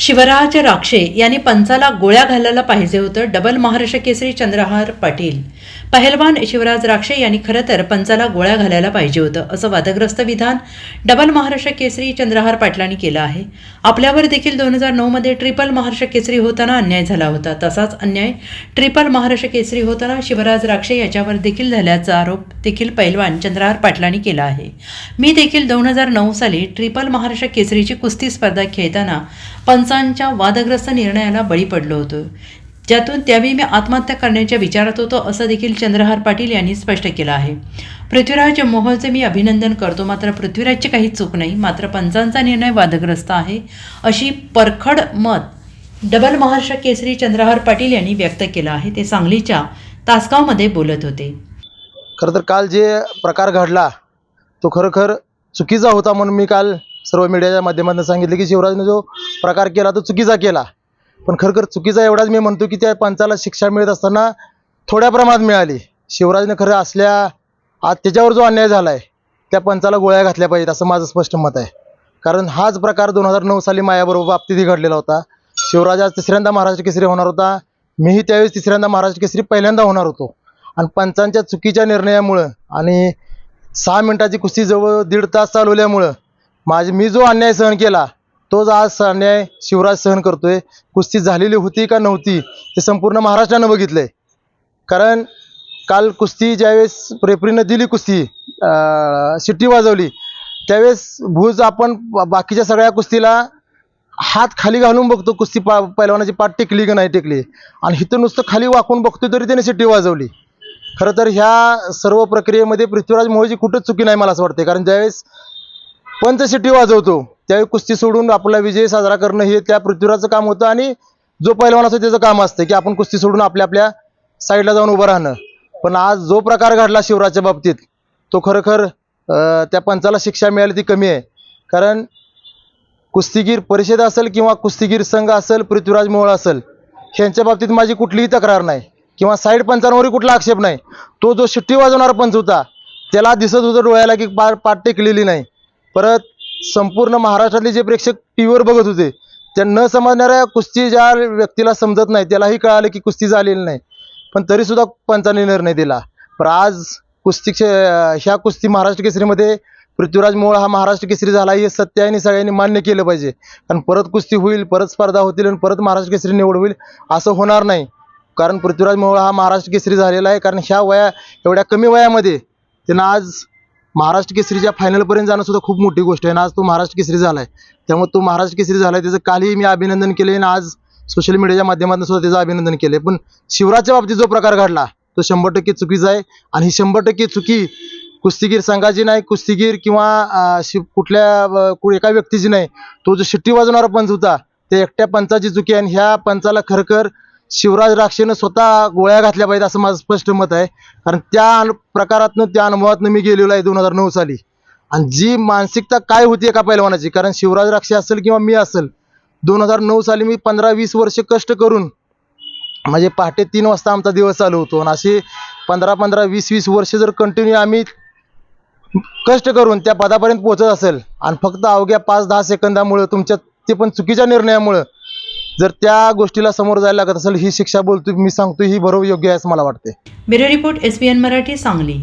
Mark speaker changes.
Speaker 1: शिवराज राक्षे यांनी पंचाला गोळ्या घालायला पाहिजे होतं डबल महाराष्ट्र केसरी चंद्रहार पाटील. पहलवान शिवराज राक्षे यांनी खरं तर पंचाला गोळ्या घालायला पाहिजे होतं असं वादग्रस्त विधान डबल महाराष्ट्र केसरी चंद्रहार पाटलांनी केलं आहे. आपल्यावर देखील दोन हजार नऊमध्ये ट्रिपल महाराष्ट्र केसरी होताना अन्याय झाला होता. तसाच अन्याय ट्रिपल महाराष्ट्र केसरी होताना शिवराज राक्षे याच्यावर देखील झाल्याचा आरोप देखील पैलवान चंद्रहार पाटलांनी केला आहे. मी देखील दोन हजार नऊ साली ट्रिपल महाराष्ट्र केसरीची कुस्ती स्पर्धा खेळताना पंचांच्या वादग्रस्त निर्णयाला बळी पडलो होतो. ज्यातून त्यावेळी मी आत्महत्या करण्याच्या विचारात होतो असं देखील चंद्रहार पाटील यांनी स्पष्ट केलं आहे. पृथ्वीराज मोहोळचे मी अभिनंदन करतो. मात्र पृथ्वीराजची काही चूक नाही. मात्र पंचांचा निर्णय वादग्रस्त आहे अशी परखड मत डबल महाराष्ट्र केसरी चंद्रहार पाटील यांनी व्यक्त केलं आहे. ते सांगलीच्या तासगावमध्ये बोलत होते.
Speaker 2: खरं तर काल जे प्रकार घडला तो खरोखर चुकीचा होता म्हणून मी काल सर्व मीडियाच्या माध्यमातून सांगितलं की शिवराजने जो प्रकार केला तो चुकीचा केला. पण खरखर चुकीचा एवढाच मी म्हणतो की त्या पंचाला शिक्षा मिळत असताना थोड्या प्रमाणात मिळाली. शिवराजने खरं असल्या आज त्याच्यावर जो अन्याय झाला आहे त्या पंचाला गोळ्या घातल्या पाहिजेत असं माझं स्पष्ट मत आहे. कारण हाच प्रकार दोन हजार नऊ साली मायाबरोबर बाबतीतही घडलेला होता. शिवराज आज तिसऱ्यांदा महाराष्ट्र केसरी होणार होता. मीही त्यावेळेस तिसऱ्यांदा महाराष्ट्र केसरी पहिल्यांदा होणार होतो. आणि पंचांच्या चुकीच्या निर्णयामुळं आणि सहा मिनिटाची कुस्ती जवळ दीड तास चालवल्यामुळं माझी मी जो अन्याय सहन केला तोच आज अन्याय शिवराज सहन करतोय. कुस्ती झालेली होती का नव्हती हे संपूर्ण महाराष्ट्रानं बघितलंय. कारण काल कुस्ती ज्यावेळेस रेफरीनं दिली कुस्ती अं, शिट्टी वाजवली त्यावेळेस भूज आपण बाकीच्या सगळ्या कुस्तीला हात खाली घालून बघतो कुस्ती पा पैलवानाची पाठ टेकली की नाही टेकली. आणि इथं नुसतं खाली वाकून बघतो तरी त्याने शिट्टी वाजवली. खरं तर ह्या सर्व प्रक्रियेमध्ये पृथ्वीराज मोहजी कुठंच चुकी नाही मला असं वाटते कारण ज्यावेळेस पंच शिट्टी वाजवतो त्यावेळी कुस्ती सोडून आपला विजय साजरा करणं हे त्या पृथ्वीराजचं काम होतं आणि जो पैलवान असतो त्याचं काम असतं की आपण कुस्ती सोडून आपल्या आपल्या साईडला जाऊन उभं राहणं. पण आज जो प्रकार घडला शिवराजच्या बाबतीत तो खरोखर त्या पंचाला शिक्षा मिळाली ती कमी आहे. कारण कुस्तीगीर परिषद असेल किंवा कुस्तीगीर संघ असेल पृथ्वीराज मोहोळ असेल ह्यांच्या बाबतीत माझी कुठलीही तक्रार नाही किंवा साईड पंचांवरही कुठला आक्षेप नाही. तो जो शिट्टी वाजवणारा पंच होता त्याला दिसत होतं डोळ्याला की पा पाठ टेकलेली नाही. परत संपूर्ण महाराष्ट्रातले जे प्रेक्षक टी व्हीवर बघत होते त्या न समजणाऱ्या कुस्ती ज्या व्यक्तीला समजत नाही त्यालाही कळालं की कुस्ती झालेली नाही. पण तरी सुद्धा पंचाने निर्णय दिला. पण आज कुस्ती क्षे- ह्या कुस्ती महाराष्ट्र केसरीमध्ये पृथ्वीराज मोळ हा महाराष्ट्र केसरी झाला हे सत्य आहे आणि सगळ्यांनी मान्य केलं पाहिजे. कारण परत कुस्ती होईल परत स्पर्धा होतील आणि परत महाराष्ट्र केसरी निवड होईल असं होणार नाही. कारण पृथ्वीराज मोहोळ हा महाराष्ट्र केसरी झालेला आहे कारण ह्या वया एवढ्या कमी वयामध्ये त्यांना आज महाराष्ट्र केसरीच्या फायनलपर्यंत जाणं सुद्धा खूप मोठी गोष्ट आहे. आणि आज तो महाराष्ट्र केसरी झाला आहे त्यामुळे तो महाराष्ट्र केसरी झाला आहे त्याचं कालही मी अभिनंदन केले आणि आज सोशल मीडियाच्या माध्यमातून सुद्धा त्याचं अभिनंदन केले पण शिवराजच्या बाबतीत जो प्रकार घडला तो शंभर टक्के चुकीचा आहे. आणि ही शंभर टक्के चुकी कुस्तीगीर संघाची नाही कुस्तीगीर किंवा कुठल्या कु- एका व्यक्तीची नाही. तो जो शिट्टी वाजवणारा पंच होता ते एकट्या पंचाची चुकी आहे. आणि ह्या पंचाला खरखर शिवराज राक्षेनं स्वतः गोळ्या घातल्या पाहिजे असं माझं स्पष्ट मत आहे. कारण त्या प्रकारातनं त्या अनुभवातनं मी गेलेलो आहे दोन हजार नऊ साली. आणि जी मानसिकता काय होती एका पैलवानाची? कारण शिवराज राक्षे असेल किंवा मी असेल दोन हजार नऊ साली मी पंधरा वीस वर्ष कष्ट करून म्हणजे पहाटे तीन वाजता आमचा दिवस चालू होतो. आणि असे पंधरा पंधरा वीस वीस वर्ष जर कंटिन्यू आम्ही कष्ट करून त्या पदापर्यंत पोहोचत असेल आणि फक्त अवघ्या पाच दहा सेकंदामुळं तुमच्या ते पण चुकीच्या निर्णयामुळं जर त्या गोष्टीला समोर जायला लागत असेल ही शिक्षा बोलतो मी सांगतो ही बरोबर योग्य आहे असं मला वाटते
Speaker 1: bureau report S Marathi Sangli.